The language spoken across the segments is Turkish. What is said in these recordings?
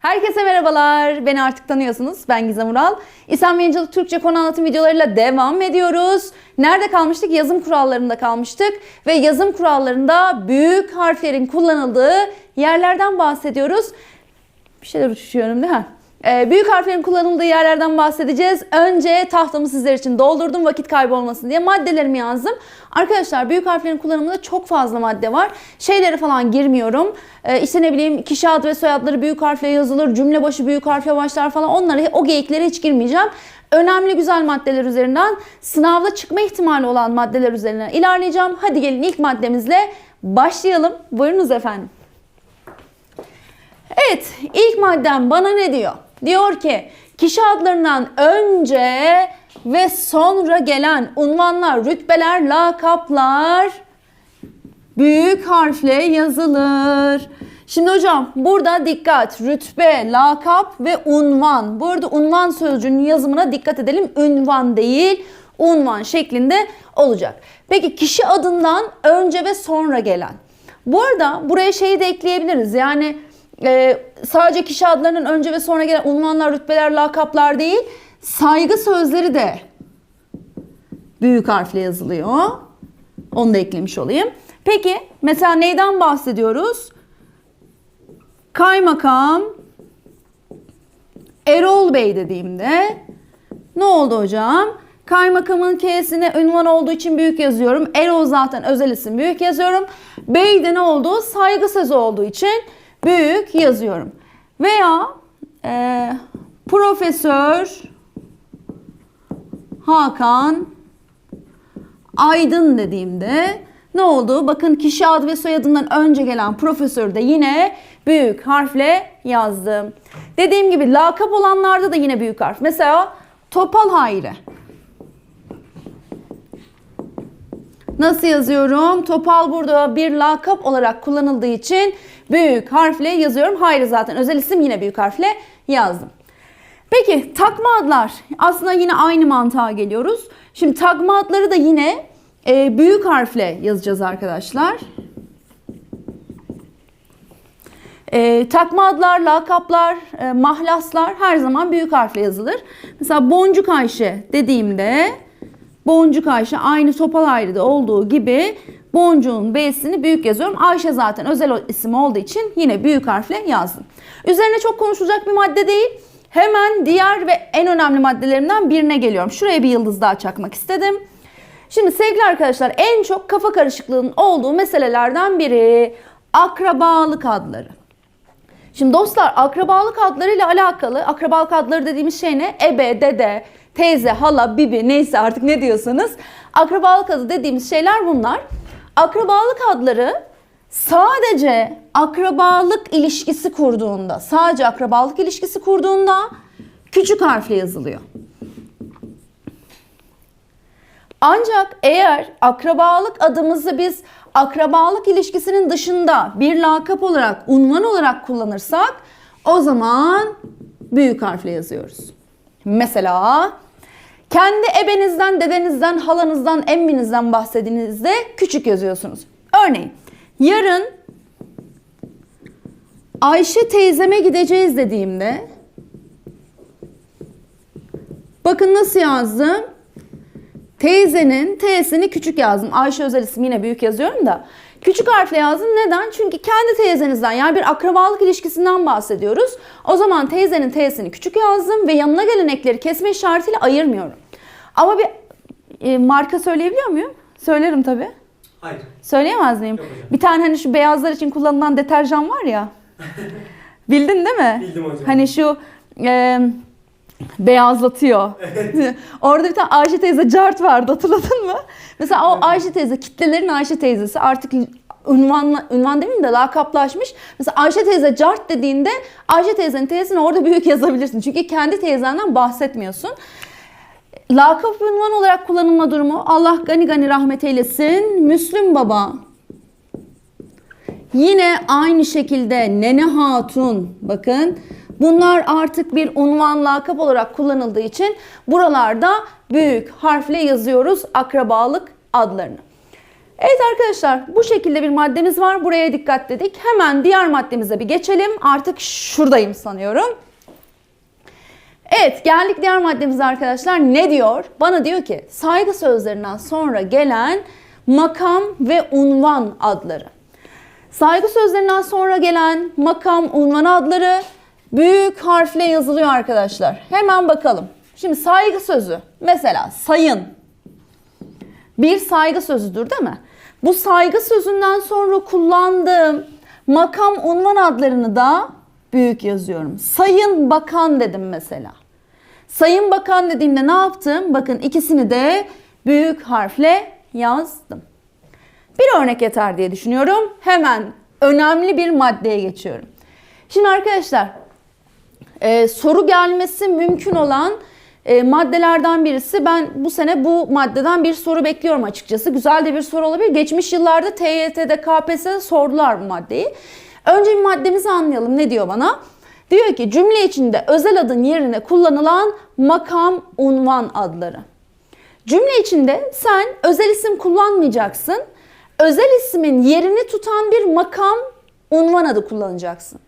Herkese merhabalar. Beni artık tanıyorsunuz. Ben Gizem Ural. İslam Yayıncılık Türkçe konu anlatım videolarıyla devam ediyoruz. Nerede kalmıştık? Yazım kurallarında kalmıştık. Ve yazım kurallarında büyük harflerin kullanıldığı yerlerden bahsediyoruz. Bir şeyler uçuşuyorum değil mi? Ee, büyük harflerin kullanıldığı yerlerden bahsedeceğiz. Önce tahtamı sizler için doldurdum vakit kaybı olmasın diye maddelerimi yazdım. Arkadaşlar büyük harflerin kullanımında çok fazla madde var. Şeylere falan girmiyorum. Ee, işte ne bileyim kişi adı ve soyadları büyük harfle yazılır. Cümle başı büyük harfle başlar falan. Onları o geyiklere hiç girmeyeceğim. Önemli güzel maddeler üzerinden sınavda çıkma ihtimali olan maddeler üzerinden ilerleyeceğim. Hadi gelin ilk maddemizle başlayalım. Buyurunuz efendim. Evet, ilk maddem bana ne diyor? Diyor ki kişi adlarından önce ve sonra gelen unvanlar, rütbeler, lakaplar büyük harfle yazılır. Şimdi hocam burada dikkat. Rütbe, lakap ve unvan. Bu arada unvan sözcüğünün yazımına dikkat edelim. Ünvan değil, unvan şeklinde olacak. Peki kişi adından önce ve sonra gelen. Bu arada buraya şeyi de ekleyebiliriz. Yani e, sadece kişi adlarının önce ve sonra gelen unvanlar, rütbeler, lakaplar değil, saygı sözleri de büyük harfle yazılıyor. Onu da eklemiş olayım. Peki mesela neyden bahsediyoruz? Kaymakam Erol Bey dediğimde ne oldu hocam? Kaymakamın K'sine ünvan olduğu için büyük yazıyorum. Erol zaten özel isim büyük yazıyorum. Bey de ne oldu? Saygı sözü olduğu için büyük yazıyorum. Veya e, Profesör Hakan Aydın dediğimde ne oldu? Bakın kişi adı ve soyadından önce gelen profesör de yine büyük harfle yazdım. Dediğim gibi lakap olanlarda da yine büyük harf. Mesela Topal Hayri. Nasıl yazıyorum? Topal burada bir lakap olarak kullanıldığı için büyük harfle yazıyorum. Hayri zaten özel isim yine büyük harfle yazdım. Peki takma adlar. Aslında yine aynı mantığa geliyoruz. Şimdi takma adları da yine e, büyük harfle yazacağız arkadaşlar. E, takma adlar, lakaplar, e, mahlaslar her zaman büyük harfle yazılır. Mesela Boncuk Ayşe dediğimde Boncuk Ayşe aynı Topal Ayrı'da olduğu gibi Boncuğun B'sini büyük yazıyorum. Ayşe zaten özel isim olduğu için yine büyük harfle yazdım. Üzerine çok konuşulacak bir madde değil. Hemen diğer ve en önemli maddelerimden birine geliyorum. Şuraya bir yıldız daha çakmak istedim. Şimdi sevgili arkadaşlar en çok kafa karışıklığının olduğu meselelerden biri akrabalık adları. Şimdi dostlar akrabalık adları ile alakalı akrabalık adları dediğimiz şey ne? Ebe, dede, teyze, hala, bibi neyse artık ne diyorsanız akrabalık adı dediğimiz şeyler bunlar. Akrabalık adları sadece akrabalık ilişkisi kurduğunda, sadece akrabalık ilişkisi kurduğunda küçük harfle yazılıyor. Ancak eğer akrabalık adımızı biz akrabalık ilişkisinin dışında bir lakap olarak, unvan olarak kullanırsak o zaman büyük harfle yazıyoruz. Mesela kendi ebenizden, dedenizden, halanızdan, emminizden bahsedinizde küçük yazıyorsunuz. Örneğin yarın Ayşe teyzeme gideceğiz dediğimde bakın nasıl yazdım? Teyzenin T'sini küçük yazdım. Ayşe özel isim yine büyük yazıyorum da. Küçük harfle yazdım. Neden? Çünkü kendi teyzenizden yani bir akrabalık ilişkisinden bahsediyoruz. O zaman teyzenin T'sini küçük yazdım ve yanına gelen ekleri kesme işaretiyle ayırmıyorum. Ama bir e, marka söyleyebiliyor muyum? Söylerim tabii. Hayır. Söyleyemez miyim? Bir tane hani şu beyazlar için kullanılan deterjan var ya. Bildin değil mi? Bildim hocam. Hani şu e, beyazlatıyor. Orada bir tane Ayşe teyze cart vardı hatırladın mı? Mesela o Ayşe teyze kitlelerin Ayşe teyzesi artık ünvan, ünvan demeyeyim de lakaplaşmış. Mesela Ayşe teyze cart dediğinde Ayşe teyzenin teyzesini orada büyük yazabilirsin. Çünkü kendi teyzenden bahsetmiyorsun. Lakap ünvan olarak kullanılma durumu Allah gani gani rahmet eylesin. Müslüm Baba Yine aynı şekilde Nene Hatun bakın bunlar artık bir unvan lakap olarak kullanıldığı için buralarda büyük harfle yazıyoruz akrabalık adlarını. Evet arkadaşlar bu şekilde bir maddemiz var. Buraya dikkat dedik. Hemen diğer maddemize bir geçelim. Artık şuradayım sanıyorum. Evet geldik diğer maddemize arkadaşlar. Ne diyor? Bana diyor ki saygı sözlerinden sonra gelen makam ve unvan adları. Saygı sözlerinden sonra gelen makam, unvan adları büyük harfle yazılıyor arkadaşlar. Hemen bakalım. Şimdi saygı sözü mesela sayın bir saygı sözüdür değil mi? Bu saygı sözünden sonra kullandığım makam unvan adlarını da büyük yazıyorum. Sayın Bakan dedim mesela. Sayın Bakan dediğimde ne yaptım? Bakın ikisini de büyük harfle yazdım. Bir örnek yeter diye düşünüyorum. Hemen önemli bir maddeye geçiyorum. Şimdi arkadaşlar e, soru gelmesi mümkün olan e, maddelerden birisi. Ben bu sene bu maddeden bir soru bekliyorum açıkçası. Güzel de bir soru olabilir. Geçmiş yıllarda TYT'de, KPSS'de sordular bu maddeyi. Önce bir maddemizi anlayalım. Ne diyor bana? Diyor ki cümle içinde özel adın yerine kullanılan makam, unvan adları. Cümle içinde sen özel isim kullanmayacaksın. Özel ismin yerini tutan bir makam, unvan adı kullanacaksın.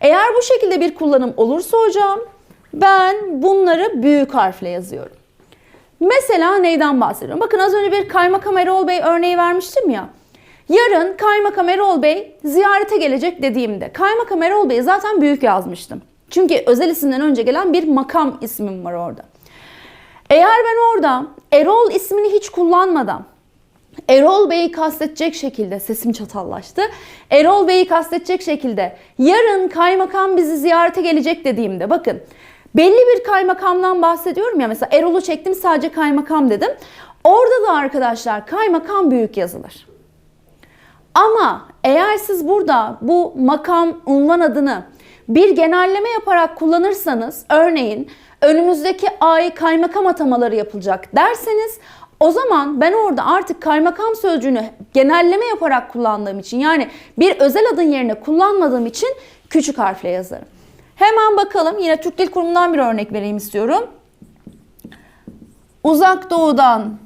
Eğer bu şekilde bir kullanım olursa hocam ben bunları büyük harfle yazıyorum. Mesela neyden bahsediyorum? Bakın az önce bir Kaymakam Erol Bey örneği vermiştim ya. Yarın Kaymakam Erol Bey ziyarete gelecek dediğimde Kaymakam Erol Bey'i zaten büyük yazmıştım. Çünkü özel isimden önce gelen bir makam ismim var orada. Eğer ben orada Erol ismini hiç kullanmadan Erol Bey'i kastetecek şekilde sesim çatallaştı. Erol Bey'i kastetecek şekilde yarın kaymakam bizi ziyarete gelecek dediğimde bakın belli bir kaymakamdan bahsediyorum ya mesela Erol'u çektim sadece kaymakam dedim. Orada da arkadaşlar kaymakam büyük yazılır. Ama eğer siz burada bu makam unvan adını bir genelleme yaparak kullanırsanız örneğin önümüzdeki ay kaymakam atamaları yapılacak derseniz o zaman ben orada artık kaymakam sözcüğünü genelleme yaparak kullandığım için yani bir özel adın yerine kullanmadığım için küçük harfle yazarım. Hemen bakalım yine Türk Dil Kurumu'ndan bir örnek vereyim istiyorum. Uzak doğudan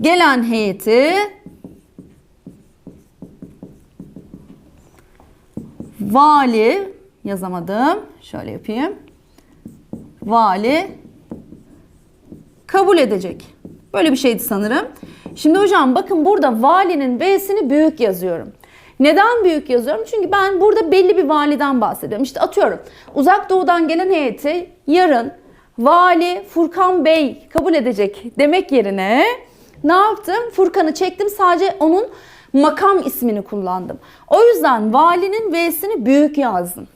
gelen heyeti vali yazamadım. Şöyle yapayım. Vali kabul edecek. Böyle bir şeydi sanırım. Şimdi hocam bakın burada valinin V'sini büyük yazıyorum. Neden büyük yazıyorum? Çünkü ben burada belli bir validen bahsediyorum. İşte atıyorum uzak doğudan gelen heyeti yarın vali Furkan Bey kabul edecek demek yerine ne yaptım? Furkan'ı çektim sadece onun makam ismini kullandım. O yüzden valinin V'sini büyük yazdım.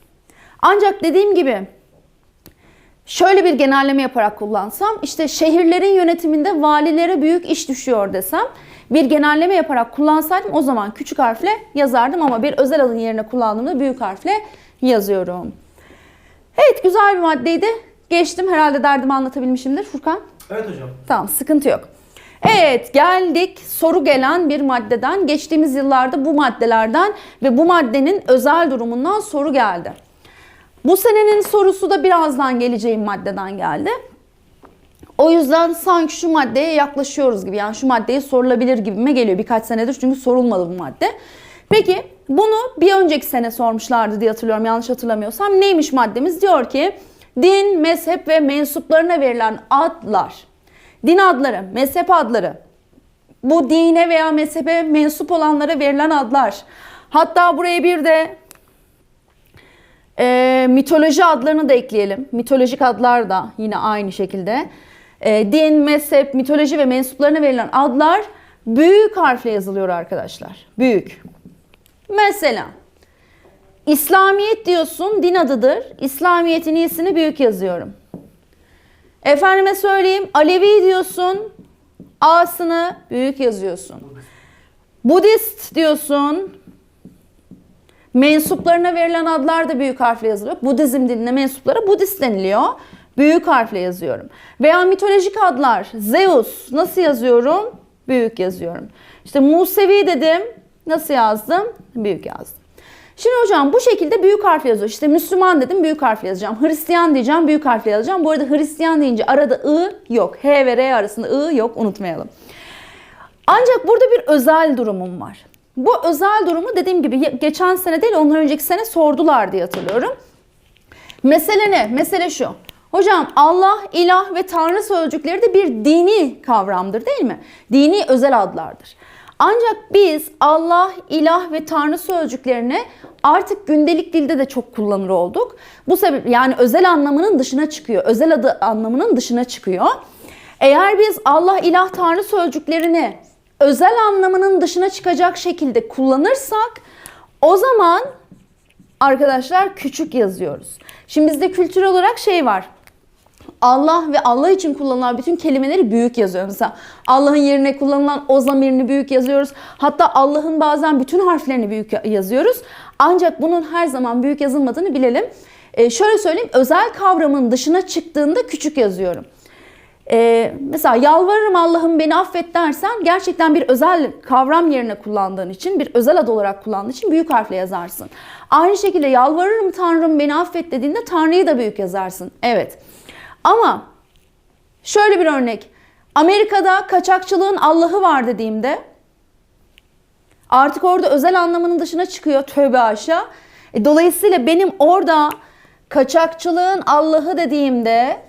Ancak dediğim gibi şöyle bir genelleme yaparak kullansam işte şehirlerin yönetiminde valilere büyük iş düşüyor desem bir genelleme yaparak kullansaydım o zaman küçük harfle yazardım ama bir özel adın yerine kullandığımda büyük harfle yazıyorum. Evet güzel bir maddeydi. Geçtim herhalde derdimi anlatabilmişimdir Furkan. Evet hocam. Tamam sıkıntı yok. Evet geldik soru gelen bir maddeden. Geçtiğimiz yıllarda bu maddelerden ve bu maddenin özel durumundan soru geldi. Bu senenin sorusu da birazdan geleceğim maddeden geldi. O yüzden sanki şu maddeye yaklaşıyoruz gibi. Yani şu maddeye sorulabilir gibime geliyor. Birkaç senedir çünkü sorulmadı bu madde. Peki bunu bir önceki sene sormuşlardı diye hatırlıyorum yanlış hatırlamıyorsam. Neymiş maddemiz? Diyor ki din, mezhep ve mensuplarına verilen adlar. Din adları, mezhep adları. Bu dine veya mezhebe mensup olanlara verilen adlar. Hatta buraya bir de e, mitoloji adlarını da ekleyelim. Mitolojik adlar da yine aynı şekilde. E, din, mezhep, mitoloji ve mensuplarına verilen adlar büyük harfle yazılıyor arkadaşlar. Büyük. Mesela İslamiyet diyorsun din adıdır. İslamiyet'in iyisini büyük yazıyorum. Efendime söyleyeyim Alevi diyorsun A'sını büyük yazıyorsun. Budist diyorsun Mensuplarına verilen adlar da büyük harfle yazılıyor. Budizm dinine mensuplara Budist deniliyor. Büyük harfle yazıyorum. Veya mitolojik adlar. Zeus nasıl yazıyorum? Büyük yazıyorum. İşte Musevi dedim. Nasıl yazdım? Büyük yazdım. Şimdi hocam bu şekilde büyük harf yazıyor. İşte Müslüman dedim büyük harf yazacağım. Hristiyan diyeceğim büyük harf yazacağım. Bu arada Hristiyan deyince arada ı yok. H ve R arasında ı yok unutmayalım. Ancak burada bir özel durumum var. Bu özel durumu dediğim gibi geçen sene değil ondan önceki sene sordular diye hatırlıyorum. Mesele ne? Mesele şu. Hocam Allah, ilah ve Tanrı sözcükleri de bir dini kavramdır değil mi? Dini özel adlardır. Ancak biz Allah, ilah ve Tanrı sözcüklerini artık gündelik dilde de çok kullanır olduk. Bu sebep yani özel anlamının dışına çıkıyor. Özel adı anlamının dışına çıkıyor. Eğer biz Allah, ilah, Tanrı sözcüklerini özel anlamının dışına çıkacak şekilde kullanırsak o zaman arkadaşlar küçük yazıyoruz. Şimdi bizde kültürel olarak şey var. Allah ve Allah için kullanılan bütün kelimeleri büyük yazıyoruz. Mesela Allah'ın yerine kullanılan o zamirini büyük yazıyoruz. Hatta Allah'ın bazen bütün harflerini büyük yazıyoruz. Ancak bunun her zaman büyük yazılmadığını bilelim. Ee, şöyle söyleyeyim, özel kavramın dışına çıktığında küçük yazıyorum. Ee, mesela yalvarırım Allah'ım beni affet dersen gerçekten bir özel kavram yerine kullandığın için, bir özel ad olarak kullandığın için büyük harfle yazarsın. Aynı şekilde yalvarırım Tanrım beni affet dediğinde Tanrı'yı da büyük yazarsın. Evet. Ama şöyle bir örnek. Amerika'da kaçakçılığın Allah'ı var dediğimde artık orada özel anlamının dışına çıkıyor tövbe aşağı. E, dolayısıyla benim orada kaçakçılığın Allah'ı dediğimde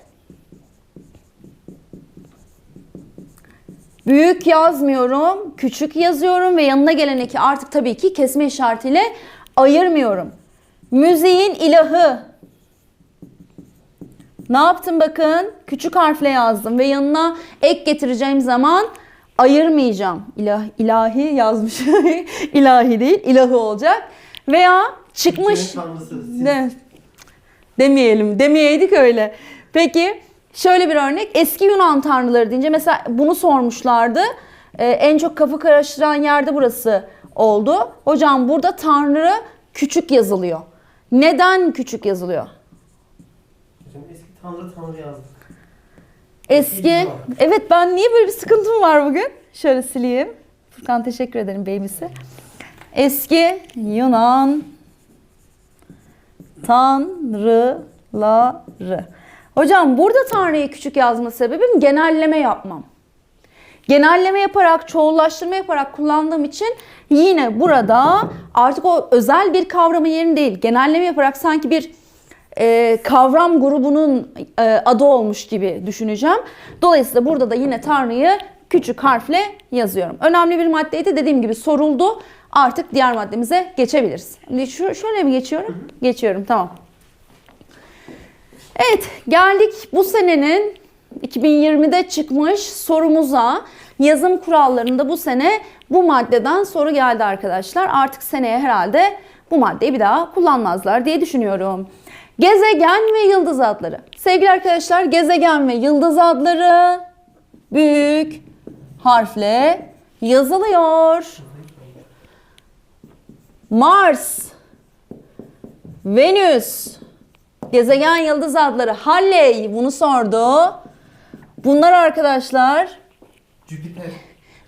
Büyük yazmıyorum, küçük yazıyorum ve yanına gelen eki artık tabii ki kesme işaretiyle ayırmıyorum. Müziğin ilahı. Ne yaptım bakın? Küçük harfle yazdım ve yanına ek getireceğim zaman ayırmayacağım. İlah, ilahi yazmış. ilahi değil, ilahı olacak. Veya çıkmış. Ne? Demeyelim, demeyeydik öyle. Peki şöyle bir örnek. Eski Yunan tanrıları deyince mesela bunu sormuşlardı. Ee, en çok kafa karıştıran yerde burası oldu. Hocam burada tanrı küçük yazılıyor. Neden küçük yazılıyor? Hocam eski tanrı tanrı yazdık. Eski. Evet ben niye böyle bir sıkıntım var bugün? Şöyle sileyim. Furkan teşekkür ederim babysi. Eski Yunan tanrıları. Hocam burada Tanrı'yı küçük yazma sebebim genelleme yapmam. Genelleme yaparak, çoğullaştırma yaparak kullandığım için yine burada artık o özel bir kavramı yerini değil, genelleme yaparak sanki bir e, kavram grubunun e, adı olmuş gibi düşüneceğim. Dolayısıyla burada da yine Tanrı'yı küçük harfle yazıyorum. Önemli bir maddeydi dediğim gibi soruldu. Artık diğer maddemize geçebiliriz. Şu, şöyle mi geçiyorum? Geçiyorum tamam. Evet geldik bu senenin 2020'de çıkmış sorumuza. Yazım kurallarında bu sene bu maddeden soru geldi arkadaşlar. Artık seneye herhalde bu maddeyi bir daha kullanmazlar diye düşünüyorum. Gezegen ve yıldız adları. Sevgili arkadaşlar gezegen ve yıldız adları büyük harfle yazılıyor. Mars, Venüs, gezegen yıldız adları. Halley bunu sordu. Bunlar arkadaşlar Jüpiter.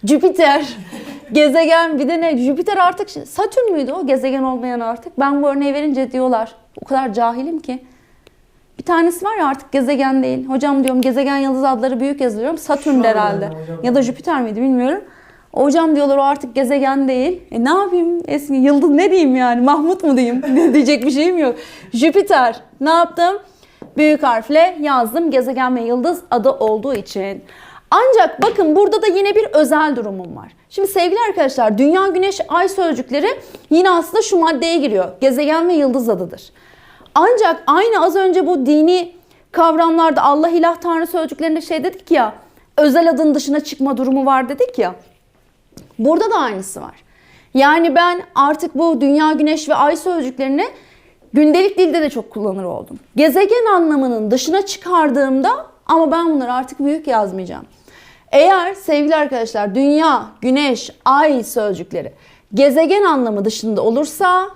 Jüpiter, gezegen bir de ne? Jüpiter artık Satürn müydü o gezegen olmayan artık? Ben bu örneği verince diyorlar. O kadar cahilim ki. Bir tanesi var ya artık gezegen değil. Hocam diyorum gezegen yıldız adları büyük yazılıyorum. Satürn herhalde. Ya da Jüpiter miydi bilmiyorum. Hocam diyorlar o artık gezegen değil. E ne yapayım? Eski yıldız ne diyeyim yani? Mahmut mu diyeyim? Ne diyecek bir şeyim yok. Jüpiter. Ne yaptım? Büyük harfle yazdım gezegen ve yıldız adı olduğu için. Ancak bakın burada da yine bir özel durumum var. Şimdi sevgili arkadaşlar dünya, güneş, ay sözcükleri yine aslında şu maddeye giriyor. Gezegen ve yıldız adıdır. Ancak aynı az önce bu dini kavramlarda Allah, ilah, tanrı sözcüklerinde şey dedik ya özel adın dışına çıkma durumu var dedik ya. Burada da aynısı var. Yani ben artık bu dünya, güneş ve ay sözcüklerini gündelik dilde de çok kullanır oldum. Gezegen anlamının dışına çıkardığımda ama ben bunları artık büyük yazmayacağım. Eğer sevgili arkadaşlar dünya, güneş, ay sözcükleri gezegen anlamı dışında olursa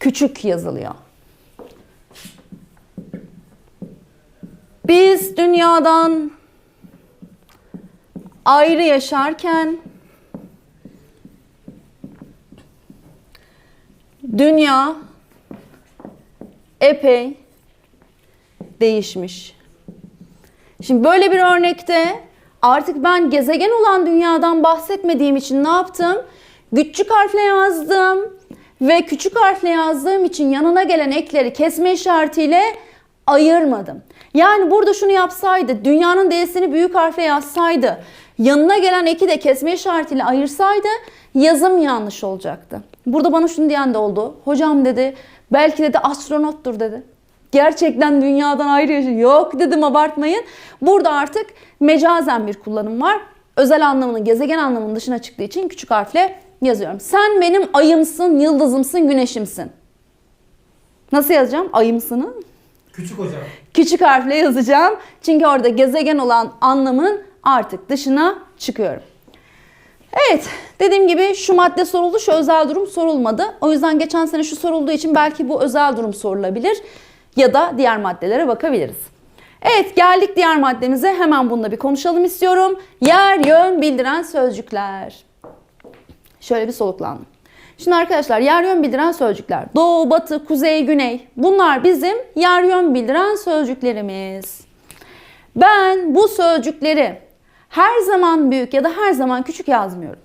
küçük yazılıyor. Biz dünyadan ayrı yaşarken dünya epey değişmiş. Şimdi böyle bir örnekte Artık ben gezegen olan dünyadan bahsetmediğim için ne yaptım? Küçük harfle yazdım ve küçük harfle yazdığım için yanına gelen ekleri kesme işaretiyle ayırmadım. Yani burada şunu yapsaydı, dünyanın D'sini büyük harfle yazsaydı, yanına gelen eki de kesme işaretiyle ayırsaydı yazım yanlış olacaktı. Burada bana şunu diyen de oldu. Hocam dedi, belki dedi astronottur dedi. Gerçekten dünyadan ayrı yaşıyor. Yok dedim abartmayın. Burada artık mecazen bir kullanım var. Özel anlamının gezegen anlamının dışına çıktığı için küçük harfle yazıyorum. Sen benim ayımsın, yıldızımsın, güneşimsin. Nasıl yazacağım? Ayımsını Küçük hocam. küçük harfle yazacağım. Çünkü orada gezegen olan anlamın artık dışına çıkıyorum. Evet, dediğim gibi şu madde soruldu, şu özel durum sorulmadı. O yüzden geçen sene şu sorulduğu için belki bu özel durum sorulabilir ya da diğer maddelere bakabiliriz. Evet, geldik diğer maddemize. Hemen bununla bir konuşalım istiyorum. Yer yön bildiren sözcükler. Şöyle bir soluklandım. Şimdi arkadaşlar yer yön bildiren sözcükler. Doğu, batı, kuzey, güney. Bunlar bizim yer yön bildiren sözcüklerimiz. Ben bu sözcükleri her zaman büyük ya da her zaman küçük yazmıyorum.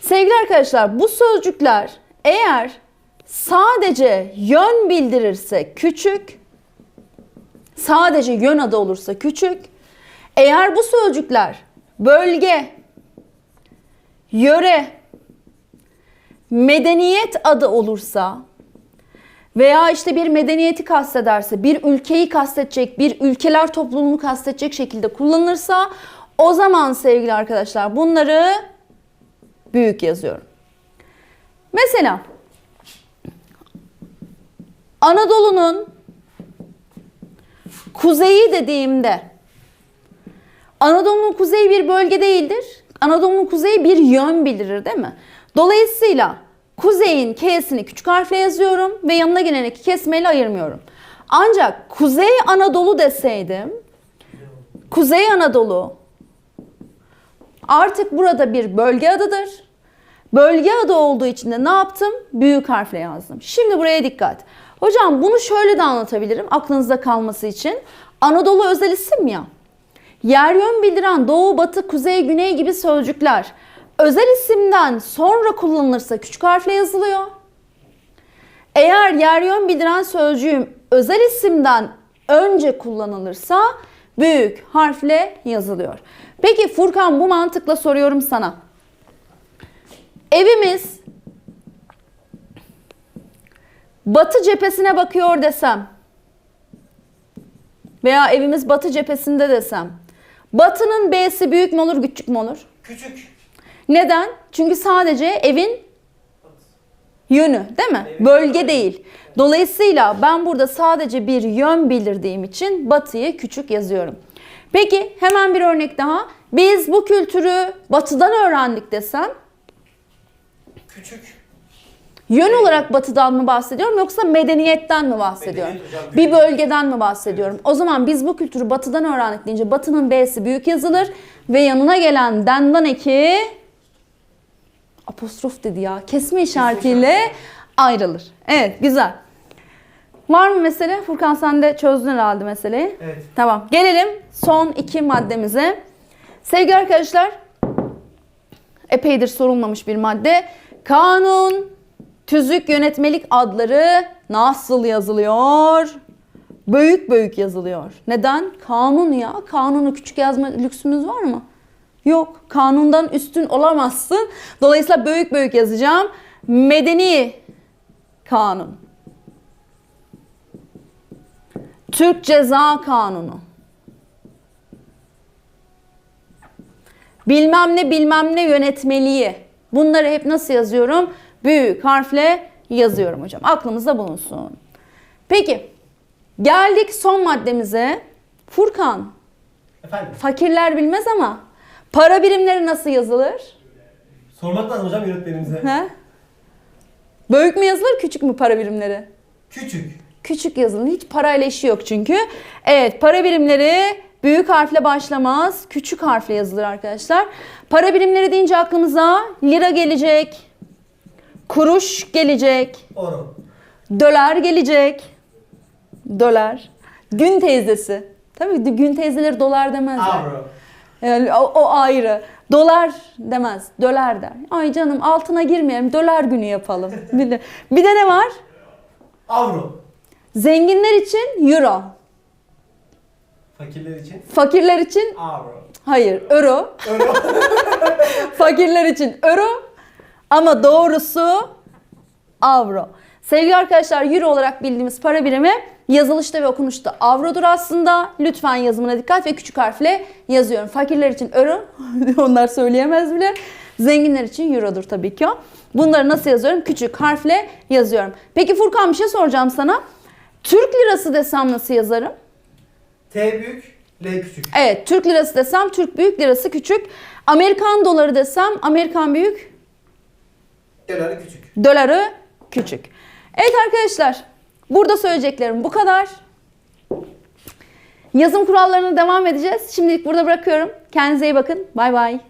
Sevgili arkadaşlar bu sözcükler eğer sadece yön bildirirse küçük, sadece yön adı olursa küçük, eğer bu sözcükler bölge, yöre, medeniyet adı olursa veya işte bir medeniyeti kastederse, bir ülkeyi kastedecek, bir ülkeler topluluğunu kastedecek şekilde kullanılırsa o zaman sevgili arkadaşlar bunları büyük yazıyorum. Mesela Anadolu'nun kuzeyi dediğimde Anadolu'nun kuzeyi bir bölge değildir. Anadolu'nun kuzeyi bir yön bildirir değil mi? Dolayısıyla kuzeyin K'sini küçük harfle yazıyorum ve yanına gelen iki kesmeyle ayırmıyorum. Ancak Kuzey Anadolu deseydim, Kuzey Anadolu artık burada bir bölge adıdır. Bölge adı olduğu için de ne yaptım? Büyük harfle yazdım. Şimdi buraya dikkat. Hocam bunu şöyle de anlatabilirim aklınızda kalması için. Anadolu özel isim ya. Yer yön bildiren doğu, batı, kuzey, güney gibi sözcükler özel isimden sonra kullanılırsa küçük harfle yazılıyor. Eğer yer yön bildiren sözcüğüm özel isimden önce kullanılırsa büyük harfle yazılıyor. Peki Furkan bu mantıkla soruyorum sana. Evimiz batı cephesine bakıyor desem veya evimiz batı cephesinde desem batının B'si büyük mü olur küçük mü olur? Küçük. Neden? Çünkü sadece evin yönü değil mi? Bölge değil. Dolayısıyla ben burada sadece bir yön bildirdiğim için batıyı küçük yazıyorum. Peki hemen bir örnek daha. Biz bu kültürü batıdan öğrendik desem Küçük. yön olarak batıdan mı bahsediyorum yoksa medeniyetten mi bahsediyorum? Medeniyet Bir bölgeden mi bahsediyorum? O zaman biz bu kültürü batıdan öğrendik deyince batının B'si büyük yazılır ve yanına gelen dendan eki apostrof dedi ya kesme işaretiyle ayrılır. Evet güzel. Var mı mesele? Furkan sen de çözdün herhalde meseleyi. Evet. Tamam. Gelelim son iki maddemize. Sevgili arkadaşlar, epeydir sorulmamış bir madde. Kanun, tüzük, yönetmelik adları nasıl yazılıyor? Büyük büyük yazılıyor. Neden? Kanun ya. Kanunu küçük yazma lüksümüz var mı? Yok. Kanundan üstün olamazsın. Dolayısıyla büyük büyük yazacağım. Medeni kanun. Türk Ceza Kanunu. Bilmem ne bilmem ne yönetmeliği. Bunları hep nasıl yazıyorum? Büyük harfle yazıyorum hocam. Aklımızda bulunsun. Peki. Geldik son maddemize. Furkan. Efendim. Fakirler bilmez ama para birimleri nasıl yazılır? Sormak lazım hocam yönetmenimize. He? Büyük mü yazılır, küçük mü para birimleri? Küçük. Küçük yazılır. Hiç parayla işi yok çünkü. Evet, para birimleri büyük harfle başlamaz. Küçük harfle yazılır arkadaşlar. Para birimleri deyince aklımıza lira gelecek. Kuruş gelecek. Onu. Dolar gelecek. Dolar. Gün teyzesi. Tabii gün teyzeleri dolar demezler. Avro. Yani o, o ayrı. Dolar demez. Döler der. Ay canım altına girmeyelim. Döler günü yapalım. Bir de ne var? Avro. Zenginler için euro. Fakirler için Fakirler için avro. hayır euro. Euro. Fakirler için euro. Ama doğrusu avro. Sevgili arkadaşlar euro olarak bildiğimiz para birimi yazılışta ve okunuşta avrodur aslında. Lütfen yazımına dikkat ve küçük harfle yazıyorum. Fakirler için euro. Onlar söyleyemez bile. Zenginler için eurodur tabii ki o. Bunları nasıl yazıyorum? Küçük harfle yazıyorum. Peki Furkan bir şey soracağım sana. Türk lirası desem nasıl yazarım? T büyük, L küçük. Evet, Türk lirası desem Türk büyük lirası küçük. Amerikan doları desem Amerikan büyük, Doları küçük. doları küçük. Evet arkadaşlar, burada söyleyeceklerim bu kadar. Yazım kurallarına devam edeceğiz. Şimdilik burada bırakıyorum. Kendinize iyi bakın. Bay bay.